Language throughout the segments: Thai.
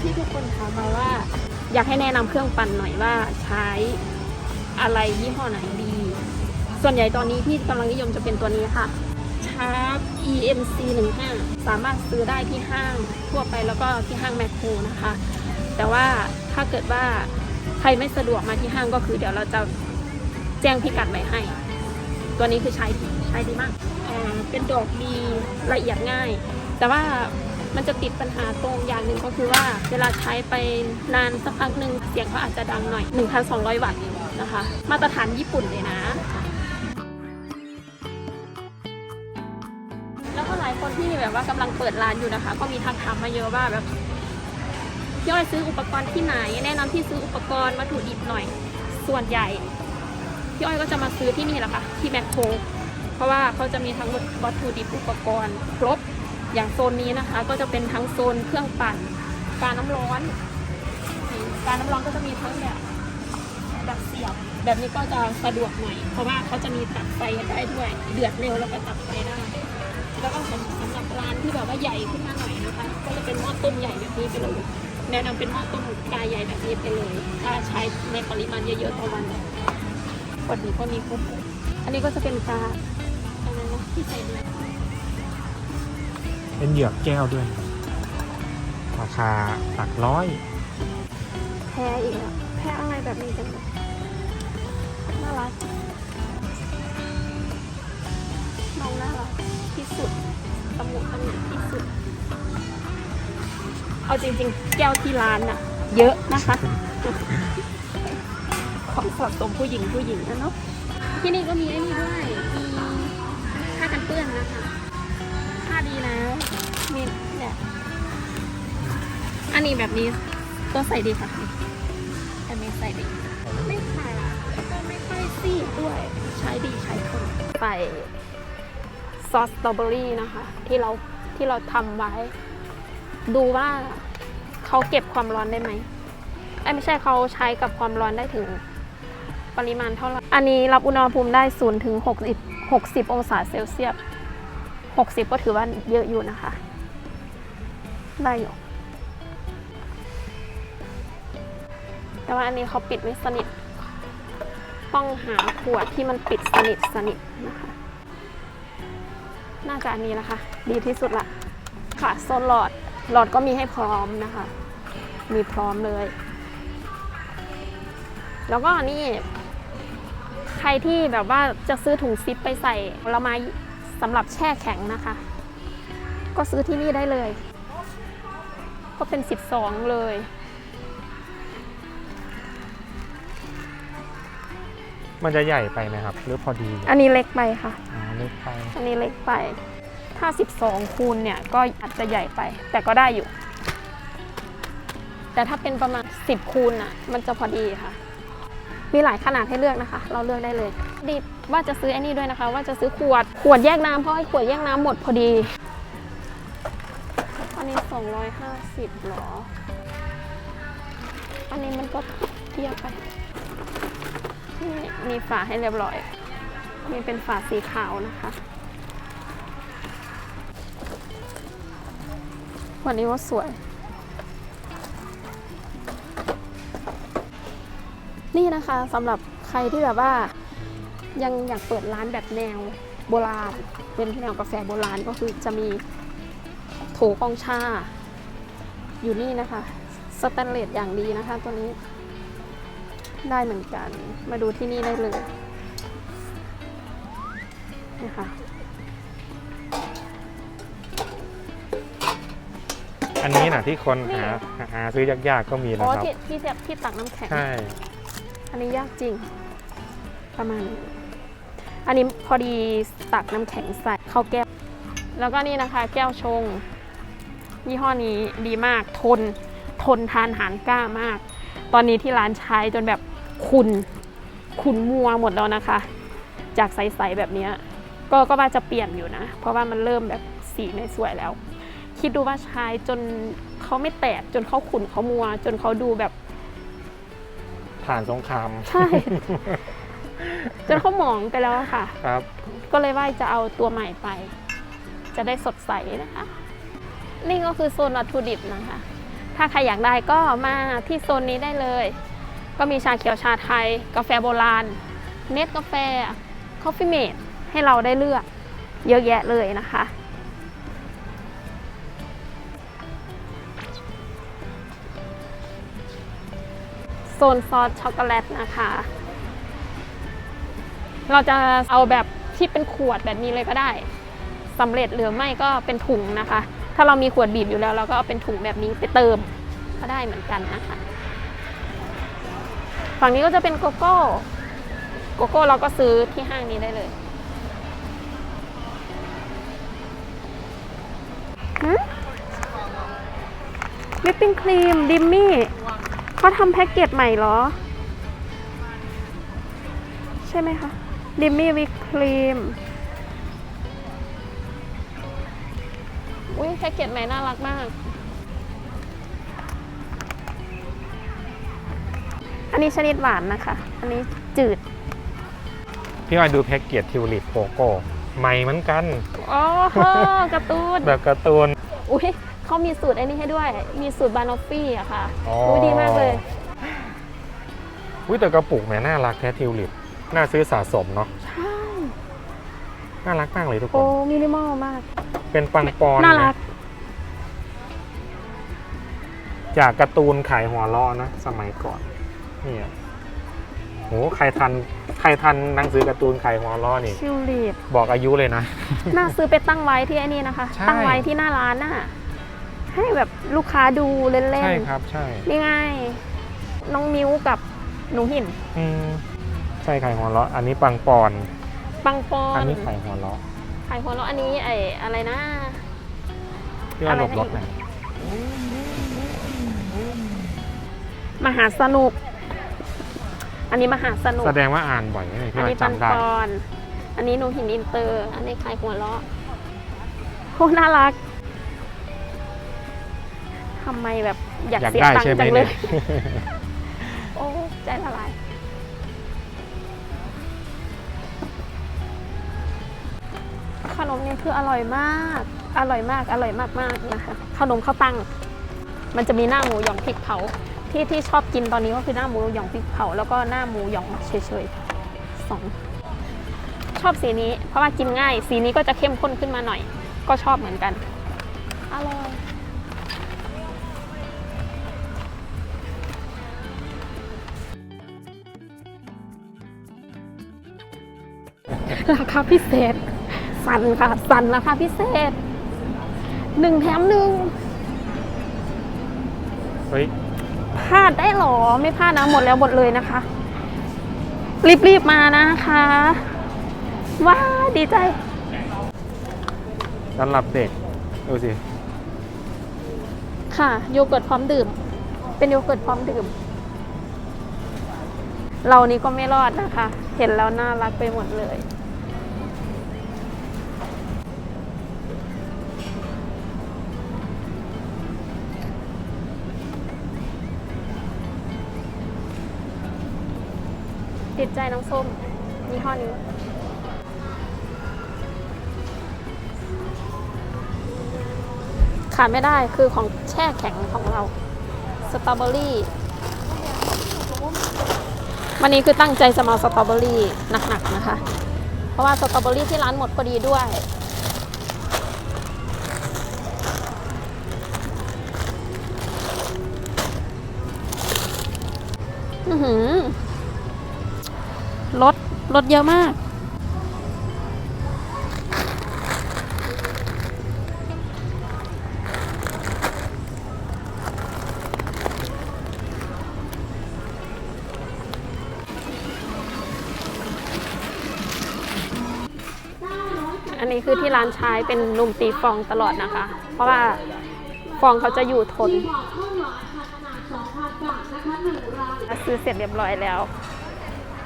ที่ทุกคนถามมาว่า อยากให้แนะนำเครื่องปั่นหน่อยว่าใช้อะไรยี่ห้อไหนดี ส่วนใหญ่ตอนนี้ที่กำลังนิยมจะเป็นตัวนี้ค่ะชาร์ป EMC 15สามารถซื้อได้ที่ห้างทั่วไปแล้วก็ที่ห้างแมคโครนะคะ แต่ว่าถ้าเกิดว่าใครไม่สะดวกมาที่ห้างก็คือเดี๋ยวเราจะแจ้งพิกัดไว้ให้ ตัวนี้คือใช้ใช้ดีมาก เป็นดอกดีละเอียดง่าย แต่ว่า มันจะติดปัญหาตรงอย่างหนึ่งก็คือว่า เวลาใช้ไปนานสักพักหนึ่งเสียงเขาอาจจะดังหน่อย 1,200 วัตต์นะคะ มาตรฐานญี่ปุ่นเลยนะ แล้วก็หลายคนที่แบบว่ากำลังเปิดร้านอยู่นะคะ ก็มีทักถามมาเยอะว่าแบบพี่อ้อยซื้ออุปกรณ์ที่ไหน แนะนำที่ซื้ออุปกรณ์วัตถุดิบหน่อย ส่วนใหญ่พี่อ้อยก็จะมาซื้อที่นี่แหละค่ะที่แมคโครเพราะว่าเขาจะมีทั้งวัตถุดิบอุปกรณ์ครบ อย่างโซนนี้นะคะ ก็จะเป็นทั้งโซนเครื่องปั่นการน้ำร้อนการน้ำร้อนก็จะมีทั้งแบบแบบเสียบ แบบนี้ก็จะสะดวกหน่อยเพราะว่าเขาจะมีตัดไฟได้ด้วย เดือดเร็วแล้วก็ตัดไฟได้ แล้วก็สำสำหรับร้านที่แบบว่าใหญ่ขึ้นมาหน่อยนะคะ ก็จะเป็นหม้อต้มใหญ่แบบนี้ไปเลยแนะนำเป็นหม้อต้มกายใหญ่แบบนี้ไปเลย ถ้าใช้ในปริมาณเยอะๆต่อวันพอดีก็มีครบอันนี้ก็จะเป็นกาอะไรนะที่ใส่เดือด เป็นเหยือกแก้วด้วย ราคาหลักร้อย แพ้อีกแล้วแพ้อะไรแบบนี้จังเลยน่ารักน้องน่ารักที่สุดตะมุตะมิที่สุด เอาจริงๆ แก้วที่ร้านน่ะ เยอะนะคะ ของสะสมผู้หญิงผู้หญิงนะเนาะที่นี่ก็มีไอ้นี่ด้วยมีผ้ากันเปื้อนนะคะ ดีนะมีเนี่ยอันนี้แบบนี้ก็ใส่ดีค่ะอันนี้ใส่ดี ไม่ขาดแล้วก็ไม่ค่อยซีดด้วย ใช้ดีใช้ทนใส่ซอสสตรอเบอรี่นะคะ ที่เราที่เราทำไว้ ดูว่าเขาเก็บความร้อนได้ไหมไอไม่ใช่เขาใช้กับความร้อนได้ถึงปริมาณเท่าไหร่ อันนี้รับอุณหภูมิได้0ถึง60 60 องศาเซลเซียส 60 ก็ถือว่าเยอะอยู่นะคะ ได้อยู่ แต่ว่าอันนี้เขาปิดไม่สนิท ต้องหาขวดที่มันปิดสนิทสนิทนะคะ น่าจะอันนี้นะคะดีที่สุดละ ค่ะโซนหลอด หลอดก็มีให้พร้อมนะคะ มีพร้อมเลย แล้วก็นี่ใครที่แบบว่าจะซื้อถุงซิปไปใส่ผลไม้ สำหรับแช่แข็งนะคะ ก็ซื้อที่นี่ได้เลย ก็เป็น 12 เลยมันจะใหญ่ไปไหมครับ หรือพอดีอันนี้เล็กไปค่ะ อ๋อเล็กไปอันนี้เล็กไป ถ้า 12 คูณเนี่ยก็อาจจะใหญ่ไป แต่ก็ได้อยู่ แต่ถ้าเป็นประมาณ 10 คูณอะ มันจะพอดีค่ะ มีหลายขนาดให้เลือกนะคะ เราเลือกได้เลยดีว่าจะซื้อไอ้นี่ด้วยนะคะ ว่าจะซื้อขวดขวดแยกน้ำเพราะไอ้ขวดแยกน้ำหมดพอดีอันนี้ 250หรอ อันนี้มันก็เทียบไปนี่มีฝาให้เรียบร้อย มีเป็นฝาสีขาวนะคะวันนี้ว่าสวย นี่นะคะสำหรับใครที่แบบว่า ยังอยากเปิดร้านแบบแนวโบราณ เป็นแนวกาแฟโบราณก็คือจะมีโถกองชา อยู่นี่นะคะสแตนเลสอย่างดีนะคะตัวนี้ ได้เหมือนกันมาดูที่นี่ได้เลยนะคะอันนี้นะที่คนหาหาซื้อยากๆก็มีอ๋นะอครับที่ที่จะที่ตักน้ำแข็ง ใช่ อันนี้ยากจริง ประมาณนี้อันนี้พอดีตักน้ำแข็งใส่เข้าแก้ว แล้วก็นี่นะคะแก้วชง ยี่ห้อนี้ดีมากทน ทนทานหารกล้ามาก ตอนนี้ที่ร้านใช้จนแบบขุนขุนมัวหมดแล้วนะคะ จากใสๆแบบนี้ก็ก็ว่าจะเปลี่ยนอยู่นะ เพราะว่ามันเริ่มแบบสีไม่สวยแล้ว คิดดูว่าใช้จนเขาไม่แตกจนเขาขุนเขามัว จนเขาดูแบบ ผ่านสงคราม ใช่ จนเขาหมองไปแล้วอะค่ะ ครับ ก็เลยว่าจะเอาตัวใหม่ไป จะได้สดใสนะคะ นี่ก็คือโซนวัตถุดิบนะคะ ถ้าใครอยากได้ก็มาที่โซนนี้ได้เลย ก็มีชาเขียวชาไทย กาแฟโบราณ เน็ตกาแฟ คอฟฟี่เมดให้เราได้เลือก เยอะแยะเลยนะคะ โซนซอสช็อกโกแลตนะคะ เราจะเอาแบบที่เป็นขวดแบบนี้เลยก็ได้สำเร็จหรือไม่ก็เป็นถุงนะคะ ถ้าเรามีขวดบีบอยู่แล้ว เราก็เอาเป็นถุงแบบนี้ไปเติมก็ได้เหมือนกันนะคะ ฝั่งนี้ก็จะเป็นโกโก้ โกโก้เราก็ซื้อที่ห้างนี้ได้เลยวิปปิ้งครีม ดิมมี่ เขาทำแพ็กเกจใหม่เหรอ ใช่ไหมคะดิมมี่วิปครีมอุ้ยแพ็กเกจใหม่น่ารักมาก อันนี้ชนิดหวานนะคะ อันนี้จืด พี่ออยดูแพ็กเกจทิวลิปโกโก้ใหม่เหมือนกันโอ้โหการ์ตูน แบบการ์ตูนอุ้ย เขามีสูตรไอ้นี่ให้ด้วย มีสูตรบานอฟฟี่อะค่ะอ๋ออุ้ยดีมากเลย อุ้ยแต่กระปุกแหมน่ารักแท้ทิวลิปน่าซื้อสะสมเนาะใช่ น่ารักมากเลยทุกคโอ้น มินิมอลมาก เป็นปังปอนน่ารักะจากการ์ตูนขายหัวล้อนะสมัยก่อนเนี่ยโหใครทันใครทันหนังสือการ์ตูนขายหัวล้อนี่ ชิลลีดบอกอายุเลยนะ น่าซื้อไปตั้งไว้ที่ไอ้นี่นะคะ ใช่ ตั้งไว้ที่หน้าร้านน่ะ ให้แบบลูกค้าดูเล่นใช่ครับใช่ๆนี่ไงน้องมิ้วกับหนูหินอืมใช่ไข่หัวเราะ อันนี้ปังปอน ปังปออันนนี้ไข่หัวเราะไข่หัวเราะอันนี้ไอ้อะไรนะพี่ว่าหลบรถหน่อยมหาสนุก อันนี้มหาสนุก แสดงว่าอ่านบ่อยนะนี่พี่อันว่านี้ปันจำได้ปอน อันนี้หนูหินอินเตอร์ อันนี้ไข่หัวเราะโหน่ารัก ทำไมแบบอยากอยากเสียได้ตังใช่ค์ไหมจังเลเนี่ยยโอ้ใจละลายขนมนี่คืออร่อยมาก อร่อยมาก อร่อยมากๆนะคะ ขนมข้าวตัง มันจะมีหน้าหมูหยองพริกเผา ที่ที่ชอบกินตอนนี้ก็คือหน้าหมูหยองพริกเผา แล้วก็หน้าหมูหยองเฉยๆสอง ชอบสีนี้ เพราะว่ากินง่าย สีนี้ก็จะเข้มข้นขึ้นมาหน่อย ก็ชอบเหมือนกัน อร่อย ราคาพิเศษ สันค่ะ สันราคาพิเศษหนึ่งแถมหนึ่งเฮ้ยพลาดได้หรอ ไม่พลาดนะ หมดแล้วหมดเลยนะคะ รีบๆมานะคะ ว้าดีใจสำหรับเด็ก ดูสิ ค่ะ โยเกิร์ตพร้อมดื่ม เป็นโยเกิร์ตพร้อมดื่ม เรานี้ก็ไม่รอดนะคะ เห็นแล้วน่ารักไปหมดเลย ติดใจน้องส้มยี่ห้อนี้ขาดไม่ได้คือของแช่แข็งของเราสตรอเบอรี่วันนี้คือตั้งใจจะมาเอาสตรอเบอรี่หนักๆนะคะ เพราะว่าสตรอเบอรี่ที่ร้านหมดพอดีด้วย อือหือ รถรถเยอะมาก อันนี้คือที่ร้านใช้เป็นนมตีฟองตลอดนะคะ เพราะว่าฟองเขาจะอยู่ทนซื้อเสร็จเรียบร้อยแล้ว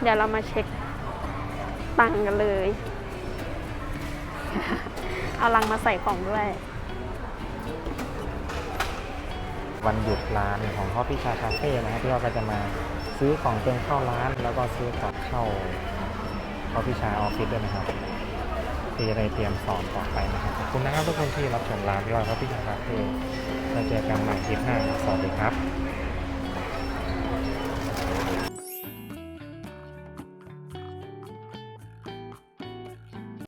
เดี๋ยวเรามาเช็คตังกันเลย เอาลังมาใส่ของด้วย วันหยุดร้านของพ่อพี่ชาคาเฟ่นะครับพี่ว่าก็จะมาซื้อของเติมเข้าร้าน แล้วก็ซื้อของเข้าพ่อพี่ชาออฟฟิศด้วยนะครับที่จะได้เตรียมสอนต่อไปนะครับขอบคุณนะครับทุกคนที่รับชมร้านพี่ว่าพ่อพี่ชาคาเฟ่แล้วเจอเจอกันใหม่คลิปหน้าสวัสดีครับ